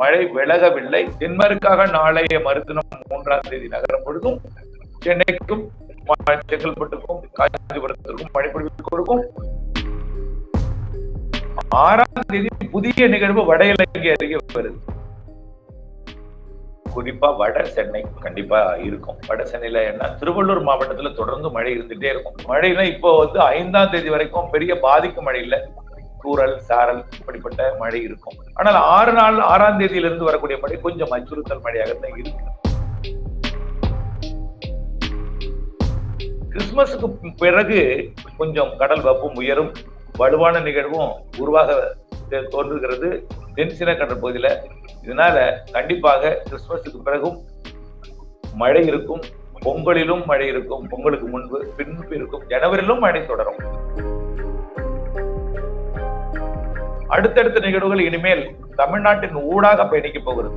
மழை விலகவில்லை. தென்மேற்காக நாளைய மறுதினம் மூன்றாம் தேதி நகரம் பொழுதும் சென்னைக்கும் செங்கல்பட்டுக்கும் காஞ்சிபுரத்திற்கும் மழை பொழிவு கொடுக்கும். ஆறாம் தேதி புதிய நிகழ்வு வட இலங்கை அருகே வருது. குறிப்பா வட சென்னை கண்டிப்பா இருக்கும். வட சென்னையில என்ன திருவள்ளூர் மாவட்டத்துல தொடர்ந்து மழை இருந்துட்டே இருக்கும். மழைனா இப்போ வந்து ஐந்தாம் தேதி வரைக்கும் பெரிய பாதிக்கும் மழை இல்ல. தூரல் சாரல் இப்படிப்பட்ட மழை இருக்கும். ஆனால் ஆறு நாள் ஆறாம் தேதியிலிருந்து இருந்து வரக்கூடிய மழை கொஞ்சம் அச்சுறுத்தல் மழையாகத்தான் இருக்கு. கிறிஸ்துமஸுக்கு பிறகு கொஞ்சம் கடல் வெப்பம் உயரும். வலுவான நிகழ்வும் உருவாக தோன்றுகிறது. தென்சின கடல் பகுதியில. இதனால கண்டிப்பாக கிறிஸ்துமஸுக்கு பிறகும் மழை இருக்கும். பொங்கலிலும் மழை இருக்கும். பொங்கலுக்கு முன்பு பின்பு இருக்கும். ஜனவரியிலும் மழை தொடரும். அடுத்தடுத்த நிகழ்வுகள் இனிமேல் தமிழ்நாட்டின் ஊடாக பயணிக்க போகிறது.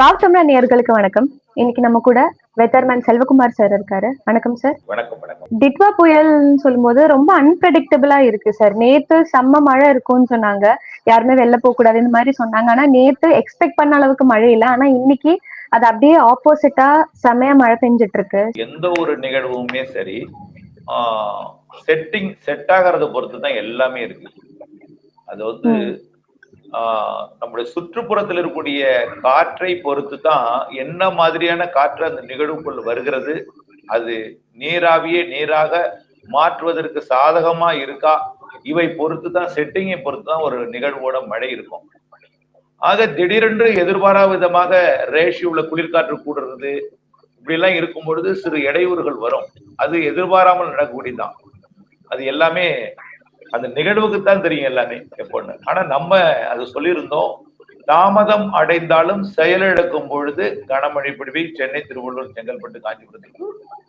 வாவ் தமிழா நேயர்களுக்கு வணக்கம். இன்னைக்கு நம்ம கூட வெத்தர்மேன் செல்வகுமார் சார் இருக்காரு. வணக்கம் சார் வணக்கம் வணக்கம். டிட்வா புயல்னு சொல்லும்போது ரொம்ப அன்பிரடிக்டபிளா இருக்கு சார் நேத்து செம்ம மழை இருக்கும்னு சொன்னாங்க. யாருமே வெளில போக கூடாது இந்த மாதிரி சொன்னாங்க. ஆனா நேத்து எக்ஸ்பெக்ட் பண்ண அளவுக்கு மழை இல்லை. ஆனா இன்னைக்கு அது அப்படியே ஆப்போசிட்டா செம்மையா மழை பெஞ்சிட்டு இருக்கு. எந்த ஒரு நிகழ்வுமே சரி செட்டிங் செட் ஆகிறத பொறுத்து தான் எல்லாமே இருக்கு. அது வந்து ஆஹ், நம்முடைய சுற்றுப்புறத்தில் இருக்கக்கூடிய காற்றை பொறுத்து தான் என்ன மாதிரியான காற்று அந்த நிகழ்வுக்குள் வருகிறது அது நீராவியே நீராக மாற்றுவதற்கு சாதகமா இருக்கா இவை பொறுத்து தான் செட்டிங்கை பொறுத்து தான் ஒரு நிகழ்வோட மழை இருக்கும். ஆக திடீரென்று எதிர்பாராத விதமாக ரேஷியோல குளிர்காற்று கூடுறது இப்படி எல்லாம் இருக்கும் பொழுது சிறு இடையூறுகள் வரும். அது எதிர்பாராமல் நடக்கக்கூடியதான் அது எல்லாமே அந்த நிகழ்வுக்கு தான் தெரியும் எல்லாமே எப்போன்னு. ஆனா நம்ம அது சொல்லியிருந்தோம் தாமதம் அடைந்தாலும் செயலிழக்கும் பொழுது கனமழை பிடிவை சென்னை திருவள்ளூர் செங்கல்பட்டு காஞ்சிபுரத்துக்கு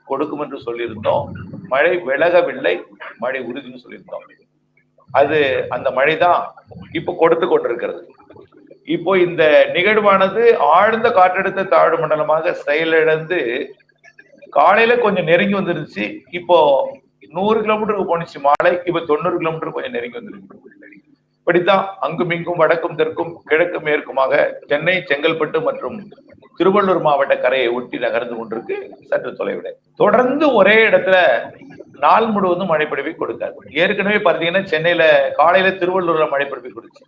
கொடுக்கும் என்று சொல்லியிருந்தோம். மழை விலகவில்லை மழை உறுதினு சொல்லியிருந்தோம். அது அந்த மழை தான் இப்போ கொடுத்து கொண்டிருக்கிறது. இப்போ இந்த நிகழ்வானது ஆழ்ந்த காற்றழுத்த தாழ்வு மண்டலமாக செயலிழந்து காலையில கொஞ்சம் நெருங்கி வந்துருந்துச்சு. இப்போ நூறு கிலோமீட்டருக்கு போனுச்சு மாலை இப்ப தொண்ணூறு கிலோமீட்டர் கொஞ்சம் நெருங்கி வந்துருக்கு இப்படித்தான் அங்கும் இங்கும் வடக்கும் தெற்கும் கிழக்கு மேற்குமாக சென்னை செங்கல்பட்டு மற்றும் திருவள்ளூர் மாவட்ட கரையை ஒட்டி நகர்ந்து கொண்டிருக்கு சற்று தொலைவிட. தொடர்ந்து ஒரே இடத்துல நாள் முழுவதும் மழைப்பொழிவை கொடுக்காது. ஏற்கனவே பார்த்தீங்கன்னா சென்னையில காலையில திருவள்ளூர்ல மழைப்பொழிவை கொடுச்சு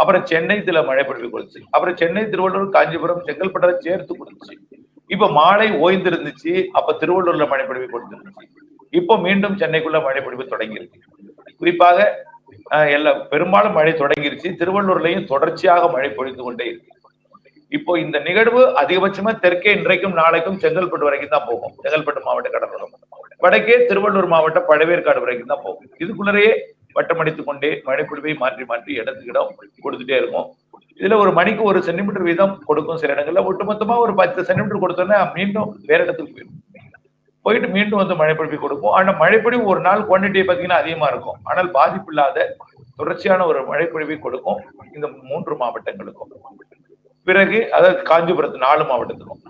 அப்புறம் சென்னை சில மழைப்பொழிவு கொடுச்சு அப்புறம் சென்னை திருவள்ளூர் காஞ்சிபுரம் செங்கல்பட்டை சேர்த்து கொடுத்துச்சு. இப்ப மாலை ஓய்ந்து இருந்துச்சு அப்ப திருவள்ளூர்ல மழைப்பொழிவு கொடுத்துருந்துச்சு. இப்போ மீண்டும் சென்னைக்குள்ள மழைப்பொழிவு தொடங்கியிருக்கு. குறிப்பாக எல்லா பெரும்பாலும் மழை தொடங்கிருச்சு. திருவள்ளூர்லயும் தொடர்ச்சியாக மழை பொழிந்து கொண்டே இருக்கு. இப்போ இந்த நிகழ்வு அதிகபட்சமா தெற்கே இன்றைக்கும் நாளைக்கும் செங்கல்பட்டு வரைக்கும் தான் போகும். செங்கல்பட்டு மாவட்ட கடற்கரை வடக்கே திருவள்ளூர் மாவட்டம் பழவேற்காடு வரைக்கும் தான் போகும். இதுக்குள்ளரையே வட்டமடித்துக் கொண்டே மழைப்பொழிவை மாற்றி மாற்றி இடத்துக்கு இடம் கொடுத்துட்டே இருக்கும். இதுல ஒரு மணிக்கு ஒரு சென்டிமீட்டர் வீதம் கொடுக்கும் சில இடங்கள்ல. ஒட்டுமொத்தமா ஒரு பத்து சென்டிமீட்டர் கொடுத்தோன்னா மீண்டும் வேற இடத்துக்கு போயிடும். போயிட்டு மீண்டும் வந்து மழைப்பொழிவு கொடுக்கும் ஆனா மழைப்பொழிவு ஒரு நாள் குவான்டிட்டி பாத்தீங்கன்னா அதிகமா இருக்கும். ஆனால் பாதிப்பு இல்லாத தொடர்ச்சியான ஒரு மழைப்பொழிவை கொடுக்கும் இந்த மூன்று மாவட்டங்களுக்கும். பிறகு அதாவது காஞ்சிபுரத்து நாலு மாவட்டத்துக்கும்.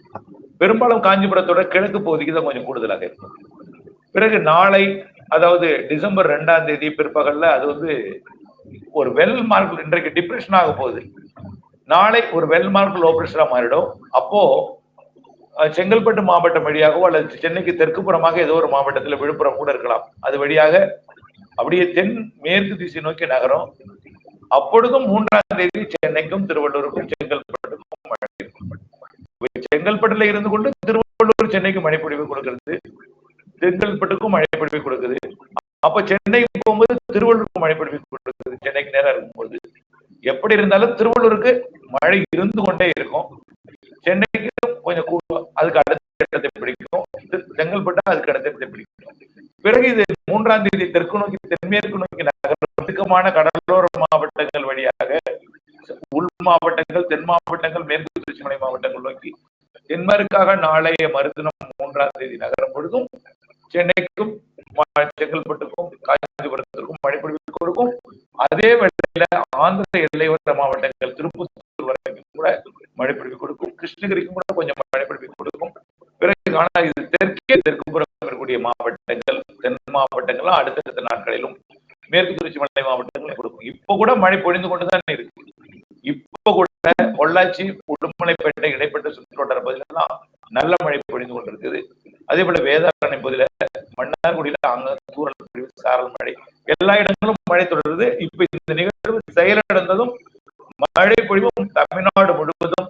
பெரும்பாலும் காஞ்சிபுரத்தோட கிழக்கு பகுதிக்கு தான் கொஞ்சம் கூடுதலாக இருக்கும். பிறகு நாளை அதாவது டிசம்பர் ரெண்டாம் தேதி பிற்பகல்ல அது வந்து ஒரு வெல் மார்க் இன்றைக்கு டிப்ரெஷன் ஆக போகுது. நாளை ஒரு வெல் மார்க் லோ பிரஷரா மாறிடும். அப்போ செங்கல்பட்டு மாவட்டம் வழியாகவோ அல்லது சென்னைக்கு தெற்கு புறமாக ஏதோ ஒரு மாவட்டத்தில் விழுப்புரம் கூட இருக்கலாம். அது வழியாக அப்படியே தென் மேற்கு திசை நோக்கி நகரும். அப்பொழுதும் மூன்றாம் தேதி சென்னைக்கும் திருவள்ளூருக்கும் செங்கல்பட்டுக்கும் செங்கல்பட்டுல இருந்து கொண்டு திருவள்ளூர் சென்னைக்கு மழைப்பொழிவு கொடுக்கிறது. செங்கல்பட்டுக்கும் மழைப்பொழிவு கொடுக்குது. அப்ப சென்னைக்கு போகும்போது திருவள்ளூருக்கு மழைப்பொழிவு கொடுக்குது. சென்னைக்கு நேரம் இருக்கும்போது. எப்படி இருந்தாலும் திருவள்ளூருக்கு மழை இருந்து கொண்டே இருக்கும். சென்னைக்கு கொஞ்சம் அதுக்கு அடுத்த இடத்தை பிடிக்கும். செங்கல்பட்டு அதுக்கு அடுத்த இடத்தை பிடிக்கும். பிறகு இது மூன்றாம் தேதி தெற்கு நோக்கி தென்மேற்கு நோக்கி நகரமான கடலோர மாவட்டங்கள் வழியாக உள் மாவட்டங்கள் தென் மாவட்டங்கள் மேற்கு திருச்சிமலை மலை மாவட்டங்கள் நோக்கி தென்மேற்காக நாளைய மருத்துவம் மூன்றாம் தேதி நகரும் பொழுதும் சென்னைக்கும் செங்கல்பட்டுக்கும் காஞ்சிபுரத்திற்கும் மழைப்பொழிவு கொடுக்கும் அதே வேளையில ஆந்திர எல்லையோர மாவட்டங்கள் திருப்பத்தூர் வரைக்கும் கூட மழைப்பொழிவு கொடுக்கும் கிருஷ்ணகிரிக்கும் கூட கொஞ்சம் மழைப்பொழிவு கொடுக்கும். பிறகு ஆனால் இது தெற்கே தெற்கு புறம் இருக்கக்கூடிய மாவட்டங்கள் தென் மாவட்டங்களும் அடுத்தடுத்த நாட்களிலும் மேற்கு தொடர்ச்சி மலை மாவட்டங்களை கொடுக்கும். இப்ப கூட மழை பொழிந்து கொண்டுதான் இருக்கு. இப்ப கூட பொள்ளாச்சி உடுமலைப்பேட்டை இடைப்பட்ட சுற்றுவட்டார பகுதியிலாம் நல்ல மழை பொழிந்து கொண்டிருக்குது. அதே போல வேதாரணை பகுதியில மன்னார்குடியில அங்க தூரல் பிரிவு சாரல் மழை. எல்லா இடங்களும் மழை தொடருது. இப்ப இந்த நிகழ்வு செயலடைந்ததும் மழை பொழிவும் தமிழ்நாடு முழுவதும்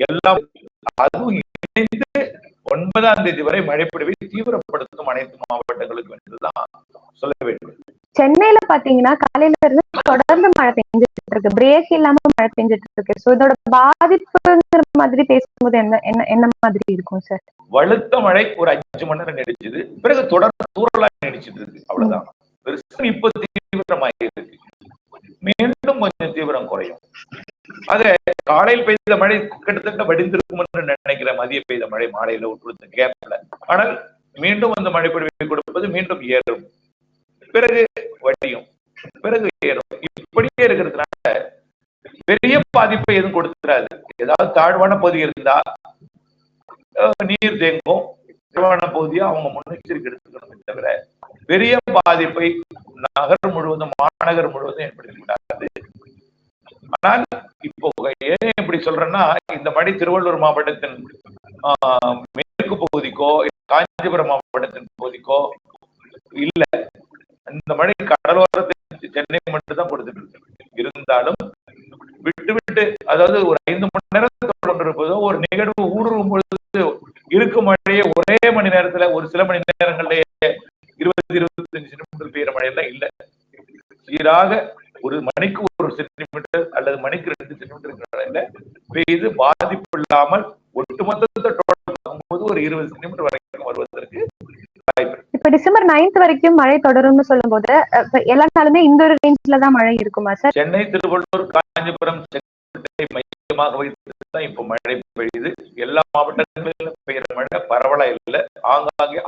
எல்லாம் அதுவும் இணைந்து ஒன்பதாம் தேதி வரை மழை பொழிவை தீவிரப்படுத்தும் அனைத்து மாவட்டங்களுக்கும் என்றுதான் சொல்ல வேண்டும். சென்னையில பாத்தீங்கன்னா காலையில இருந்து தொடர்ந்து மழை பெஞ்சிட்டு இருக்கு பிரேக் இல்லாம மழை பெஞ்சிட்டு இருக்கு சோ இதோட பாதிப்புங்கிற மாதிரி பேசும்போது என்ன என்ன என்ன மாதிரி இருக்கும் சார் வலுத்த மழை ஒரு அஞ்சு மணி நேரம் நடிச்சது. பிறகு தொடர்ந்து தூரலா நடிச்சிட்டு இருக்கு அவ்வளவுதான். பெருசா இப்ப தீவிரமாக இருக்கு. மீண்டும் கொஞ்சம் தீவிரம் குறையும். ஆக காலையில் பெய்த மழை கிட்டத்தட்ட வடிந்திருக்கும் என்று நினைக்கிற மதிய பெய்த மழை மாலையில விட்டுருந்த கேப்ல ஆனால் மீண்டும் அந்த மழை கொடுப்பது மீண்டும் ஏறும். பிறகு வடியும். பிறகு ஏறும். இப்படியே இருக்கிறதுனால பெரிய பாதிப்பை எதுவும் கொடுத்துறாது ஏதாவது தாழ்வான பகுதி இருந்தா நீர் தேங்கும். தாழ்வான பகுதியா அவங்க முன்னெச்சரிக்கை எடுத்துக்கணுமே தவிர பெரிய பாதிப்பை நகர் முழுவதும் மாநகர் முழுவதும் ஏற்படுத்திவிடாது. ஆனால் இப்போ ஏன் இப்படி சொல்றேன்னா இந்த மாதிரி திருவள்ளூர் மாவட்டத்தின் மேற்கு பகுதிக்கோ காஞ்சிபுரம் மாவட்டத்தின் பகுதிக்கோ இல்ல. இந்த மழை கடலோரத்தை சென்னை மட்டும் தான் கொடுத்துட்டு இருந்தாலும் விட்டு விட்டு அதாவது ஒரு ஐந்து மணி நேரம் இருப்பதோ ஒரு நிகழ்வு ஊடுருவும் பொழுது இருக்கும் மழையை ஒரே மணி நேரத்துல ஒரு சில மணி நேரங்களிலேயே இருபது இருபத்தஞ்சு சென்டிமீட்டர் பெய்யுற மழையெல்லாம் இல்ல. சீராக ஒரு மணிக்கு ஒரு சென்டிமீட்டர் அல்லது மணிக்கு ரெண்டு சென்டிமீட்டர் மழையில பெய்து பாதிப்பு இல்லாமல் ஒட்டுமொத்தத்தை டோட்டல் பார்க்கும்போது ஒரு இருபது சென்டிமீட்டர் வரைக்கும் வருவதற்கு. இப்ப டிசம்பர் நைன்த் வரைக்கும் மழை தொடரும்னு சொல்லும்போது அஹ், இப்ப எல்லா நாளுமே இந்த ஒரு ரேஞ்ச்ல தான் மழை இருக்குமா சார்? சென்னை திருவள்ளூர் காஞ்சிபுரம் செங்கோட்டை மையமாக வைத்து தான் இப்போ மழை பெய்யுது. எல்லா மாவட்டங்களிலும் பெய்யுற மழை பரவலா இல்லை.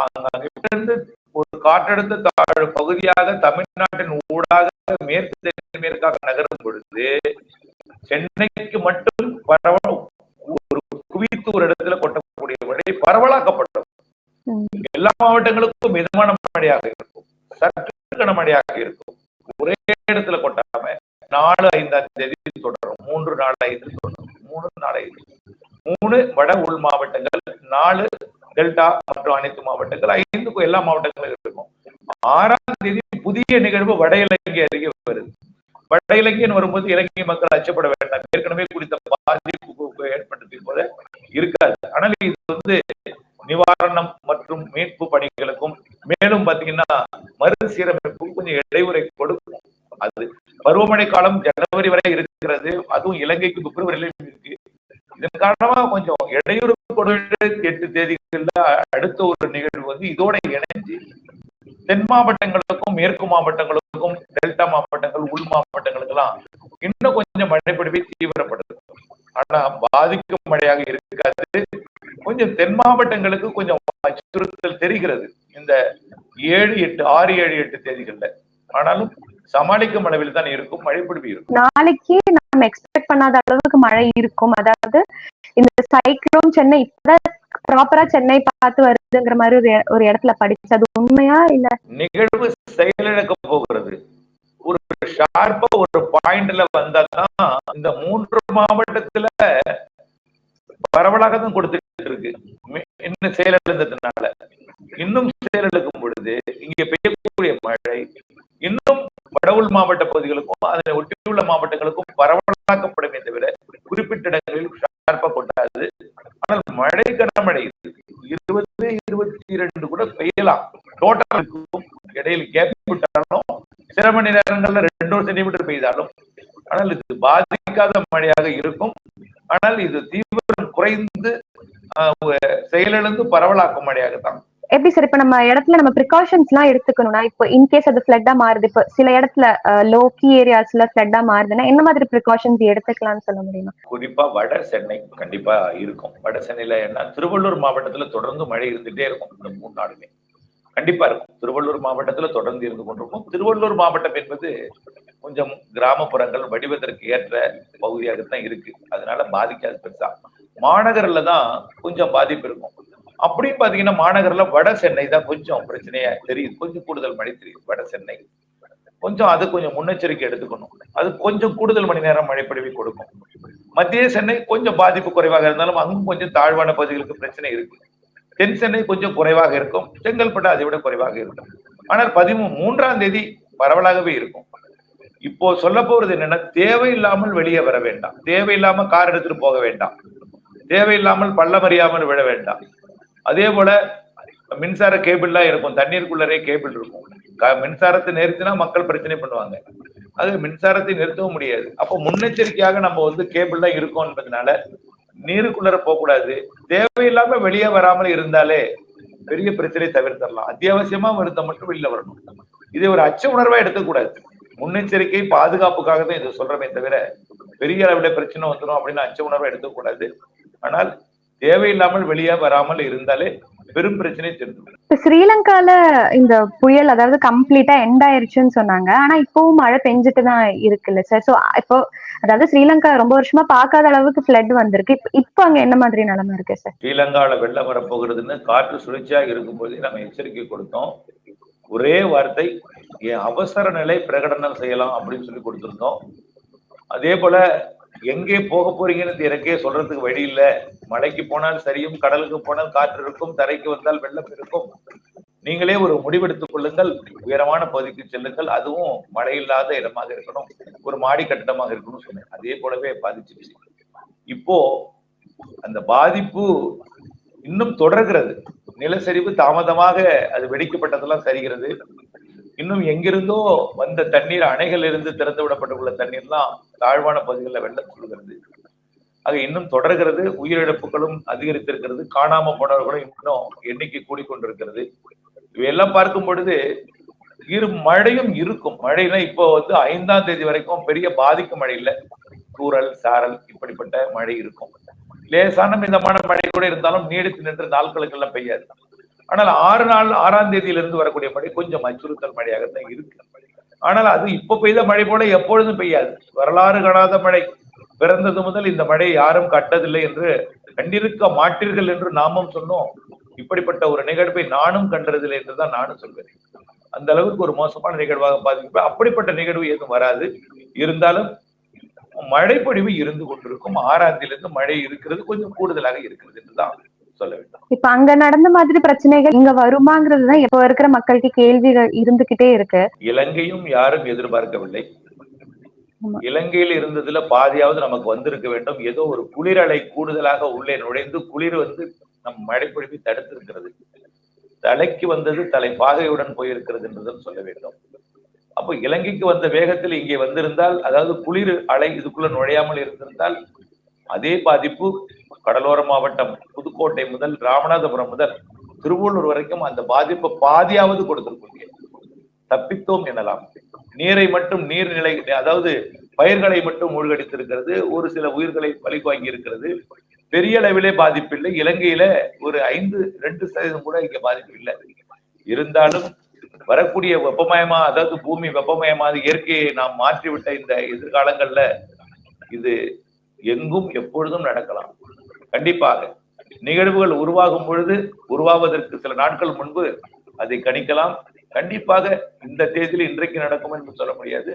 ஆங்காங்கே ஆங்காங்கே ஒரு காற்றழுத்த தாழ்வு பகுதியாக தமிழ்நாட்டின் ஊடாக மேற்கு தென்மேற்காக நகரும் பொழுது சென்னைக்கு மட்டும் பரவல் ஒரு குவித்து ஒரு இடத்துல கொட்டக்கூடிய மழை பரவலாக்கப்பட்டது எல்லா மாவட்டங்களுக்கும் மிதமான மழையாக இருக்கும். சற்று கனமழையாக இருக்கும். ஒரே இடத்துல கொட்டாம நாலு ஐந்தாம் தேதி தொடரும். மூன்று நாலு ஐந்து தொடரும். மூணு நாலு ஐந்து மூணு வட உள் மாவட்டங்கள் நாலு டெல்டா மற்றும் அனைத்து மாவட்டங்கள். ஐந்துக்கும் எல்லா மாவட்டங்களும் இருக்கும். ஆறாம் தேதி புதிய நிகழ்வு வட இலங்கை அருகே வருது. வட இலங்கைன்னு வரும்போது இலங்கை மக்கள் அச்சப்பட வேண்டாம். ஏற்கனவே குறித்த பாதிப்பு ஏற்பட்டது போல இருக்காது. ஆனால் இது வந்து நிவாரணம் மற்றும் மீட்பு பணிகளுக்கும் மேலும் பாத்தீங்கன்னா மறுசீரமைப்புக்கும் கொஞ்சம் இடையூறை கொடுக்கும். அது பருவமழை காலம் ஜனவரி வரை இருக்கிறது. அதுவும் இலங்கைக்கு பிப்ரவரியிலும் இருக்கு. இதன் காரணமா கொஞ்சம் இடையூறு கொடுத்து எட்டு தேதிகள்ல அடுத்த ஒரு நிகழ்வு வந்து இதோட இணைஞ்சு தென் மாவட்டங்களுக்கும் மேற்கு மாவட்டங்களுக்கும் டெல்டா மாவட்டங்கள் உள் மாவட்டங்களுக்கெல்லாம் இன்னும் கொஞ்சம் மழைப்பிடிப்பை தீவிரப்படுது ஆனா பாதிக்கும் மழையாக இருக்காது. கொஞ்சம் தென் மாவட்டங்களுக்கு கொஞ்சம் அச்சுறுத்தல் தெரிகிறது. இந்த ஏழு எட்டு ஆறு ஏழு எட்டு தேதிகள்ல. ஆனாலும் சமாளிக்கும் அளவில் தான் இருக்கும் மழைப்பிடிப்பு இருக்கும். நாளைக்கு நம்ம எக்ஸ்பெக்ட் பண்ணாத அளவுக்கு மழை இருக்கும். அதாவது இந்த சைக்ளோன் சென்னை இப்பதான் ப்ராப்பரா சென்னை பார்த்து வருதுங்கிற மாதிரி ஒரு ஒரு இடத்துல படிச்சு அது உண்மையா இல்ல? நிகழ்வு செயலிழக்க போகிறது. ஒரு ஷார்ப்பா ஒரு பாயிண்ட்ல வந்தாதான் இந்த மூன்று மாவட்டத்துல பரவலாக தான் கொடுத்துட்டு இருக்கு இன்னும் செயலிழந்ததுனால. இன்னும் செயலிழக்கும் பொழுது இங்க பெய்யக்கூடிய மழை இன்னும் வடவுள் மாவட்ட பகுதிகளுக்கும் அதனை ஒட்டியுள்ள மாவட்டங்களுக்கும் பரவலாக்கப்படுமே தவிர குறிப்பிட்ட இடங்களில் ஷார்ப்பா கொண்டாது ஆனால் மழை கனமழை இருபது இருபத்தி இரண்டு கூட பெய்யலாம் டோட்டலுக்கும் இடையில் கேப் விட்டாலும் சில மணி நேரங்கள்ல ரெண்டு சென்டிமீட்டர் பெய்தாலும் ஆனால் இது பாதிக்காத மழையாக இருக்கும். ஆனால் இது தீவிரம் குறைந்து செயலிழந்து பரவலாக்கும் மழையாகத்தான். எப்படி சார் இப்ப நம்ம இடத்துல நம்ம ப்ரிகாஷன்ஸ் எல்லாம் எடுத்துக்கணும்னா இப்போ இன்கேஸ் அது ஃபிளட்டா மாறுது இப்போ சில இடத்துல லோ கீ ஏரியாஸ்ல ஃபிளட்டா மாறுதுன்னா என்ன மாதிரி ப்ரிகாஷன்ஸ் எடுத்துக்கலாம்னு சொல்ல முடியுமா? குறிப்பா வட சென்னை கண்டிப்பா இருக்கும். வட சென்னையில என்ன திருவள்ளூர் மாவட்டத்துல தொடர்ந்து மழை இருந்துட்டே இருக்கும். இந்த மூணு நாளுமே. கண்டிப்பா இருக்கும். திருவள்ளூர் மாவட்டத்துல தொடர்ந்து இருந்து கொண்டிருக்கும். திருவள்ளூர் மாவட்டம் என்பது கொஞ்சம் கிராமப்புறங்கள் வடிவதற்கு ஏற்ற பகுதியாகத்தான் இருக்கு. அதனால பாதிக்காது பெருசா. மாநகர்ல தான் கொஞ்சம் பாதிப்பு இருக்கும். அப்படின்னு பாத்தீங்கன்னா மாநகர்ல வட சென்னை தான் கொஞ்சம் பிரச்சனையா தெரியுது. கொஞ்சம் கூடுதல் மழை தெரியுது வட சென்னை. கொஞ்சம் அது கொஞ்சம் முன்னெச்சரிக்கை எடுத்துக்கணும். அது கொஞ்சம் கூடுதல் மணி நேரம் மழைப்பொழிவை கொடுக்கும். மத்திய சென்னை கொஞ்சம் பாதிப்பு குறைவாக இருந்தாலும் அங்கும் கொஞ்சம் தாழ்வான பகுதிகளுக்கு பிரச்சனை இருக்கு. தென் சென்னை கொஞ்சம் குறைவாக இருக்கும். செங்கல்பட்டு அதை விட குறைவாக இருக்கும். ஆனால் பதிமூ மூன்றாம் தேதி பரவலாகவே இருக்கும். இப்போ சொல்ல போறது என்னன்னா தேவையில்லாமல் வெளியே வர வேண்டாம். தேவையில்லாம கார் எடுத்துட்டு போக வேண்டாம். தேவையில்லாமல் பள்ளம் அறியாமல் விழ வேண்டாம். அதே போல மின்சார கேபிள்லாம் இருக்கும். தண்ணீருக்குள்ளரே கேபிள் இருக்கும். மின்சாரத்தை நிறுத்தினா மக்கள் பிரச்சனை பண்ணுவாங்க. அது மின்சாரத்தை நிறுத்தவும் முடியாது. அப்போ முன்னெச்சரிக்கையாக நம்ம வந்து கேபிள்லாம் இருக்கோம் என்பதனால நீருக்குள்ளர போகக்கூடாது. தேவையில்லாம வெளியே வராமல் இருந்தாலே பெரிய பிரச்சனை தவிர்த்தரலாம். அத்தியாவசியமா வருத்த மட்டும் வெளியில வரணும். இதை ஒரு அச்ச உணர்வா எடுக்கக்கூடாது. முன்னெச்சரிக்கை பாதுகாப்புக்காக தான் இதை சொல்றமே தவிர பெரிய அளவில் பிரச்சனை வந்துடும் அப்படின்னு அச்ச உணர்வா எடுக்கக்கூடாது. ஆனால் தேவையில்லாமல் வெளியே வராமல் இருந்தாலே பெரும் பிரச்சனை தெரிந்து இப்ப ஸ்ரீலங்கால இந்த புயல் அதாவது கம்ப்ளீட்டா எண்ட் ஆயிருச்சுன்னு சொன்னாங்க. ஆனா இப்பவும் மழை பெஞ்சிட்டு தான் இருக்குல்ல சார் சோ இப்போ அதாவது ஸ்ரீலங்கா ரொம்ப வருஷமா பார்க்காத அளவுக்கு ஃபிளட் வந்திருக்கு. இப்ப- அங்க என்ன மாதிரி நிலைமை இருக்கு சார் ஸ்ரீலங்கால வெள்ளம் வரப்போகிறதுன்னு காற்று சுழற்சியாக இருக்கும்போதே நம்ம எச்சரிக்கை கொடுத்தோம். ஒரே வார்த்தை அவசர நிலை பிரகடனம் செய்யலாம் அப்படின்னு சொல்லி கொடுத்திருந்தோம். அதே போல எங்கே போக போறீங்கன்னு எனக்கே சொல்றதுக்கு வழி இல்ல. மலைக்கு போனால் சரியும் கடலுக்கு போனால் காற்று இருக்கும் தரைக்கு வந்தால் வெள்ளம் இருக்கும். நீங்களே ஒரு முடிவெடுத்துக் கொள்ளுங்கள். உயரமான பகுதிக்கு செல்லுங்கள். அதுவும் மழை இல்லாத இடமாக இருக்கணும். ஒரு மாடி கட்டடமாக இருக்கணும்னு சொன்னேன். அதே போலவே பாதிச்சிருச்சு இப்போ அந்த பாதிப்பு இன்னும் தொடர்கிறது. நிலச்சரிவு தாமதமாக அது வெடிக்கப்பட்டதெல்லாம் சரிகிறது. இன்னும் எங்கிருந்தோ வந்த தண்ணீர் அணைகள் இருந்து திறந்து விடப்பட்டுள்ள தண்ணீர்லாம் தாழ்வான பகுதிகளில் வெள்ளம் கொள்கிறது. ஆக இன்னும் தொடர்கிறது உயிரிழப்புகளும் அதிகரித்திருக்கிறது காணாம போனவர்களும் இன்னும் எண்ணிக்கை கூடிக்கொண்டிருக்கிறது. இவையெல்லாம் பார்க்கும் பொழுது இரு மழையும் இருக்கும். மழைனா இப்போ வந்து ஐந்தாம் தேதி வரைக்கும் பெரிய பாதிக்கும் மழை இல்லை. கூறல் சாரல் இப்படிப்பட்ட மழை இருக்கும். லேசான மிதமான மழை கூட இருந்தாலும் நீடித்து நின்று நாட்களுக்கெல்லாம் பெய்யாது. ஆனால் ஆறு நாள் ஆறாம் தேதியிலிருந்து வரக்கூடிய மழை கொஞ்சம் அச்சுறுத்தல் மழையாகத்தான் இருக்கு. ஆனால் அது இப்ப பெய்த மழை போல எப்பொழுதும் பெய்யாது. வரலாறு காணாத மழை. பிறந்தது முதல் இந்த மழை யாரும் கட்டதில்லை என்று கண்டிருக்க மாட்டீர்கள் என்று நாமும் சொன்னோம். இப்படிப்பட்ட ஒரு நிகழ்வை நானும் கண்டதில்லை என்றுதான் நானும் சொல்கிறேன் அந்த அளவுக்கு ஒரு மோசமான நிகழ்வாக பாதிப்பு. அப்படிப்பட்ட நிகழ்வு எதுவும் வராது. இருந்தாலும் மழைப்பொழிவு இருந்து கொண்டிருக்கும். ஆறாந்திலிருந்து மழை இருக்கிறது கொஞ்சம் கூடுதலாக இருக்கிறது என்றுதான் சொல்ல வேண்டும். இப்ப அங்க நடந்த மாதிரி பிரச்சனைகள் இங்க வருமாங்கிறது தான் இப்ப இருக்கிற மக்களுக்கு கேள்விகள் இருந்துகிட்டே இருக்கு. இலங்கையும் யாரும் எதிர்பார்க்கவில்லை. இலங்கையில் இருந்ததுல பாதியாவது நமக்கு வந்திருக்க வேண்டும். ஏதோ ஒரு குளிரலை கூடுதலாக உள்ளே நுழைந்து குளிர் வந்து நம் மழைப்பொழிவை தடுத்திருக்கிறது. தலைக்கு வந்தது தலை பாகையுடன் போயிருக்கிறது என்றுதான் சொல்ல வேண்டும். அப்போ இலங்கைக்கு வந்த வேகத்தில் இங்கே வந்திருந்தால் அதாவது குளிர் அலை இதுக்குள்ள நுழையாமல் இருந்திருந்தால் அதே பாதிப்பு கடலோர மாவட்டம் புதுக்கோட்டை முதல் ராமநாதபுரம் முதல் திருவள்ளூர் வரைக்கும் அந்த பாதிப்பு பாதியாவது கொடுத்திருக்கும். தப்பித்தோம் எனலாம். நீரை மட்டும் நீர்நிலை அதாவது பயிர்களை மட்டும் மூழ்கடித்திருக்கிறது. ஒரு சில உயிர்களை பலி வாங்கி இருக்கிறது. பெரிய அளவிலே பாதிப்பில்லை. இலங்கையில ஒரு ஐந்து ரெண்டு சதவீதம் கூட இங்க பாதிப்பு இல்லை. இருந்தாலும் வரக்கூடிய வெப்பமயமா அதாவது பூமி வெப்பமயமாக இயற்கையை நாம் மாற்றிவிட்ட இந்த எதிர்காலங்கள்ல இது எங்கும் எப்பொழுதும் நடக்கலாம். கண்டிப்பாக நிகழ்வுகள் உருவாகும் பொழுது உருவாவதற்கு சில நாட்கள் முன்பு அதை கணிக்கலாம். கண்டிப்பாக இந்த தேதியில் இன்றைக்கு நடக்கும் என்று சொல்ல முடியாது.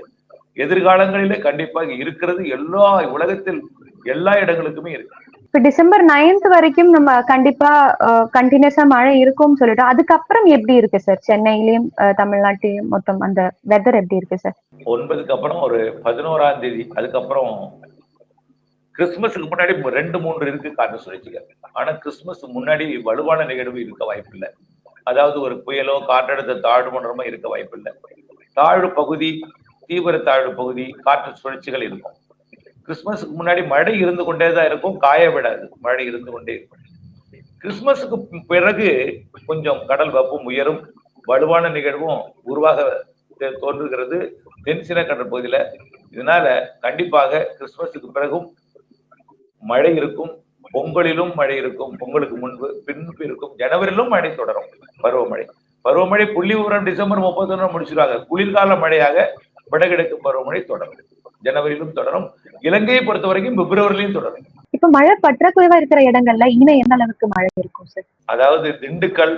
எதிர்காலங்களிலே கண்டிப்பாக இருக்கிறது. எல்லா உலகத்தில் எல்லா இடங்களுக்குமே இருக்கு. இப்ப டிசம்பர் நைன்த் வரைக்கும் நம்ம கண்டிப்பா கண்டினியூஸா மழை இருக்கும்னு சொல்லிட்டு அதுக்கப்புறம் எப்படி இருக்கு சார்? சென்னையிலயும் தமிழ்நாட்டிலயும் மொத்தம் அந்த வெதர் எப்படி இருக்கு சார்? ஒன்பதுக்கு அப்புறம் ஒரு பதினோராம் தேதி அதுக்கப்புறம் கிறிஸ்துமஸுக்கு முன்னாடி ரெண்டு மூன்று இருக்கு காற்று சுழற்சிகள் ஆனா கிறிஸ்துமஸ் முன்னாடி வலுவான நிகழ்வு இருக்க வாய்ப்பு இல்லை அதாவது ஒரு புயலோ காற்றழுத்த தாழ்வு மன்றமோ இருக்க வாய்ப்பில்லை. தாழ்வு பகுதி தீவிர தாழ்வு பகுதி காற்று சுழற்சிகள் இருக்கும். கிறிஸ்துமஸுக்கு முன்னாடி மழை இருந்து கொண்டே தான் இருக்கும் காய விடாது மழை இருந்து கொண்டே இருக்கும். கிறிஸ்துமஸுக்கு பிறகு கொஞ்சம் கடல் வெப்பம் உயரும் வலுவான நிகழ்வும் உருவாக தோன்றுகிறது. தென்சின கடல் பகுதியில. இதனால கண்டிப்பாக கிறிஸ்துமஸுக்கு பிறகும் மழை இருக்கும் பொங்கலிலும் மழை இருக்கும் பொங்கலுக்கு முன்பு பின்பு இருக்கும் ஜனவரியிலும் மழை தொடரும் பருவமழை. பருவமழை புள்ளி விவரம் டிசம்பர் முப்பத்தொன்னு முடிச்சிருவாங்க. குளிர்கால மழையாக வடகிழக்கு பருவமழை தொடரும். ஜனவரியிலும் தொடரும். இலங்கையை பொறுத்த வரைக்கும் பிப்ரவரியிலும் தொடரும். இப்ப மழை பற்றாக்குறைவா இருக்கிற இடங்கள்ல இனிமே எந்த அளவுக்கு மழை இருக்கும் சார் அதாவது திண்டுக்கல்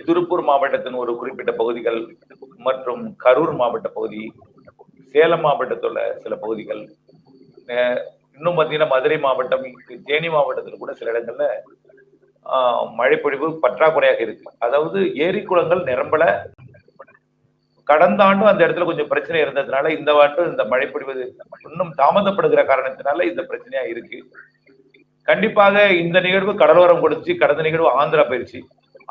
திருப்பூர் மாவட்டத்தின் ஒரு குறிப்பிட்ட பகுதிகள் மற்றும் கரூர் மாவட்ட பகுதி சேலம் மாவட்டத்துல சில பகுதிகள் இன்னும் பார்த்தீங்கன்னா மதுரை மாவட்டம் தேனி மாவட்டத்தில் கூட சில இடங்கள்ல ஆஹ் மழைப்பொழிவு பற்றாக்குறையாக இருக்கு. அதாவது ஏரி குளங்கள் நிரம்பல. கடந்த ஆண்டும் அந்த இடத்துல கொஞ்சம் பிரச்சனை இருந்ததுனால இந்த ஆண்டும் இந்த மழைப்பொழிவு இன்னும் தாமதப்படுகிற காரணத்தினால இந்த பிரச்சனையா இருக்கு. கண்டிப்பாக இந்த நிகழ்வு கடலோரம் கொடுத்து கடந்த நிகழ்வு ஆந்திரா பயிற்சி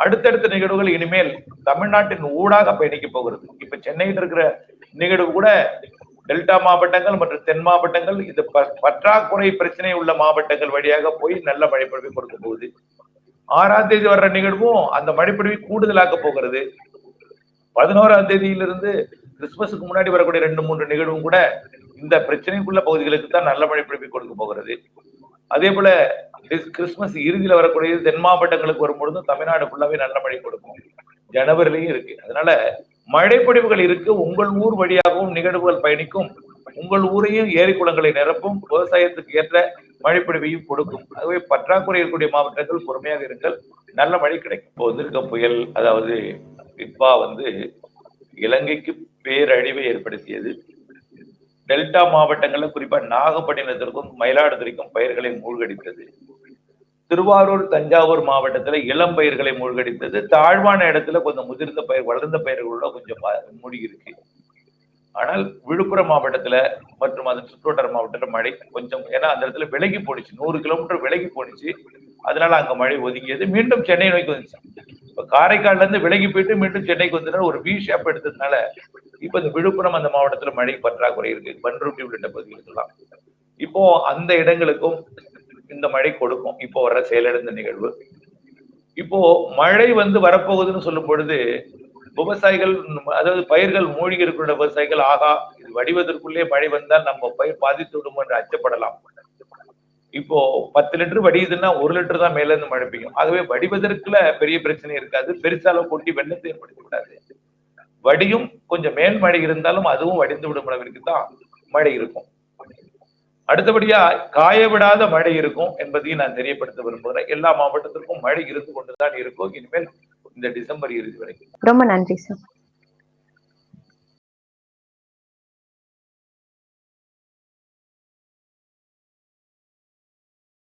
அடுத்தடுத்த நிகழ்வுகள் இனிமேல் தமிழ்நாட்டின் ஊடாக பயணிக்க போகிறது. இப்ப சென்னையில் இருக்கிற நிகழ்வு கூட டெல்டா மாவட்டங்கள் மற்றும் தென் மாவட்டங்கள் இது ப- பற்றாக்குறை பிரச்சனை உள்ள மாவட்டங்கள் வழியாக போய் நல்ல மழைப்பொழிவை கொடுக்க போகுது. ஆறாம் தேதி வர்ற நிகழ்வும் அந்த மழைப்பொழிவை கூடுதலாக்க போகிறது. பதினோராம் தேதியிலிருந்து கிறிஸ்துமஸுக்கு முன்னாடி வரக்கூடிய ரெண்டு மூன்று நிகழ்வும் கூட இந்த பிரச்சனைக்குள்ள பகுதிகளுக்கு தான் நல்ல மழைப்பொழிவை கொடுக்க போகிறது. அதே போல கிறிஸ்துமஸ் இறுதியில் வரக்கூடிய தென் மாவட்டங்களுக்கு வரும்பொழுதும் தமிழ்நாடு ஃபுல்லாவே நல்ல மழை கொடுக்கும். ஜனவரிலையும் இருக்கு. அதனால மழைப்பொழிவுகள் இருக்கு. உங்கள் ஊர் வழியாகவும் நிகழ்வுகள் பயணிக்கும். உங்கள் ஊரையும் ஏரி குளங்களை நிரப்பும். விவசாயத்துக்கு ஏற்ற மழைப்பொழிவையும் கொடுக்கும். ஆகவே பற்றாக்குறை இருக்கக்கூடிய மாவட்டங்கள் பொறுமையாக இருங்கள். நல்ல மழை கிடைக்கும். இப்போ வந்திருக்க புயல் அதாவது பிப்பா வந்து இலங்கைக்கு பேரழிவை ஏற்படுத்தியது. டெல்டா மாவட்டங்கள்ல குறிப்பா நாகப்பட்டினத்திற்கும் மயிலாடுதுறைக்கும் பயிர்களை மூழ்கடித்தது. திருவாரூர் தஞ்சாவூர் மாவட்டத்துல இளம் பயிர்களை மூழ்கடித்தது. தாழ்வான இடத்துல கொஞ்சம் முதிர்ந்த பயிர் வளர்ந்த பயிர்களோட கொஞ்சம் மூடி மூழ்கி இருக்கு ஆனால் விழுப்புரம் மாவட்டத்துல மற்றும் அதன் சுற்றுவட்டார மாவட்டத்துல மழை கொஞ்சம் ஏன்னா அந்த இடத்துல விலகி போனிச்சு நூறு கிலோமீட்டர் விலகி போனிச்சு அதனால அங்க மழை ஒதுங்கியது. மீண்டும் சென்னை நோக்கி வந்துச்சு. இப்ப காரைக்கால்ல இருந்து விலகி போயிட்டு மீண்டும் சென்னைக்கு வந்து ஒரு வி ஷேப் எடுத்ததுனால இப்ப இந்த விழுப்புரம் அந்த மாவட்டத்துல மழை பற்றாக்குறை இருக்கு. பன்ருட்டி உள்ளிட்ட பகுதிகளுக்கெல்லாம். இப்போ அந்த இடங்களுக்கும் இந்த மழை கொடுக்கும். இப்போ வர்ற செயலிழந்த நிகழ்வு. இப்போ மழை வந்து வரப்போகுதுன்னு சொல்லும் பொழுது விவசாயிகள் அதாவது பயிர்கள் மூழ்கி இருக்கிற விவசாயிகள் ஆகா இது வடிவதற்குள்ளே மழை வந்தால் நம்ம பயிர் பாதித்து விடும் என்று அச்சப்படலாம். இப்போ பத்து லிட்டர் வடியுதுன்னா ஒரு லிட்டர் தான் மேல இருந்து மழை பெய்யும். ஆகவே வடிவதற்குல பெரிய பிரச்சனை இருக்காது. பெருசால கொட்டி வெள்ளத்தை ஏற்படுத்தி விடாது வடியும் கொஞ்சம் மேல் மழை இருந்தாலும் அதுவும் வடிந்து விடும் அளவிற்கு தான் மழை இருக்கும். அடுத்தபடியா காய விடாத மழை இருக்கும் என்பதையும் நான் தெரியப்படுத்த விரும்புகிறேன். எல்லா மாவட்டத்திற்கும் மழை இருந்து கொண்டுதான் இருக்கும். இனிமேல் இந்த டிசம்பர் இறுதி வரைக்கும். ரொம்ப நன்றி சார்.